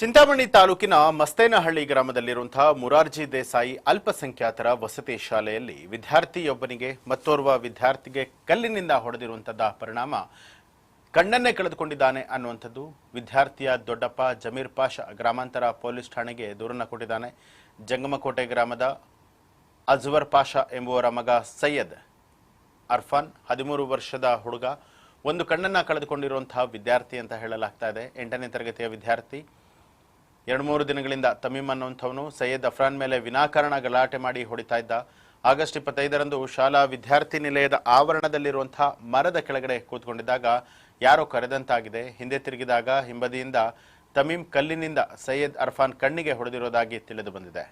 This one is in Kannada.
ಚಿಂತಾಮಣಿ ತಾಲೂಕಿನ ಮಸ್ತೇನಹಳ್ಳಿ ಗ್ರಾಮದಲ್ಲಿರುವಂತಹ ಮುರಾರ್ಜಿ ದೇಸಾಯಿ ಅಲ್ಪಸಂಖ್ಯಾತರ ವಸತಿ ಶಾಲೆಯಲ್ಲಿ ವಿದ್ಯಾರ್ಥಿಯೊಬ್ಬನಿಗೆ, ಮತ್ತೋರ್ವ ವಿದ್ಯಾರ್ಥಿಗೆ ಕಲ್ಲಿನಿಂದ ಹೊಡೆದಿರುವಂತದ ಪರಿಣಾಮ ಕಣ್ಣನ್ನೇ ಕಳೆದುಕೊಂಡಿದ್ದಾನೆ ಅನ್ನುವಂಥದ್ದು ವಿದ್ಯಾರ್ಥಿಯ ದೊಡ್ಡಪ್ಪ ಜಮೀರ್ ಪಾಷ ಗ್ರಾಮಾಂತರ ಪೊಲೀಸ್ ಠಾಣೆಗೆ ದೂರನ್ನು ಕೊಟ್ಟಿದ್ದಾನೆ. ಜಂಗಮಕೋಟೆ ಗ್ರಾಮದ ಅಜ್ವರ್ ಪಾಷಾ ಎಂಬುವರ ಮಗ ಸೈಯದ್ ಅರ್ಫಾನ್, ಹದಿಮೂರು ವರ್ಷದ ಹುಡುಗ. ಒಂದು ಕಣ್ಣನ್ನು ಕಳೆದುಕೊಂಡಿರುವಂತಹ ವಿದ್ಯಾರ್ಥಿ ಅಂತ ಹೇಳಲಾಗ್ತಾ ಇದೆ. ಎಂಟನೇ ತರಗತಿಯ ವಿದ್ಯಾರ್ಥಿ. ಎರಡು ಮೂರು ದಿನಗಳಿಂದ ತಮೀಮ್ ಅನ್ನುವಂಥವನು ಸೈಯದ್ ಅಫ್ರಾನ್ ಮೇಲೆ ವಿನಾಕಾರಣ ಗಲಾಟೆ ಮಾಡಿ ಹೊಡಿತಾ ಇದ್ದ. ಆಗಸ್ಟ್ ಇಪ್ಪತ್ತೈದರಂದು ಶಾಲಾ ವಿದ್ಯಾರ್ಥಿ ನಿಲಯದ ಆವರಣದಲ್ಲಿರುವಂತಹ ಮರದ ಕೆಳಗಡೆ ಕೂತ್ಕೊಂಡಿದ್ದಾಗ ಯಾರೋ ಕರೆದಂತಾಗಿದೆ. ಹಿಂದೆ ತಿರುಗಿದಾಗ ಹಿಂಬದಿಯಿಂದ ತಮೀಮ್ ಕಲ್ಲಿನಿಂದ ಸೈಯದ್ ಅರ್ಫಾನ್ ಕಣ್ಣಿಗೆ ಹೊಡೆದಿರೋದಾಗಿ ತಿಳಿದು ಬಂದಿದೆ.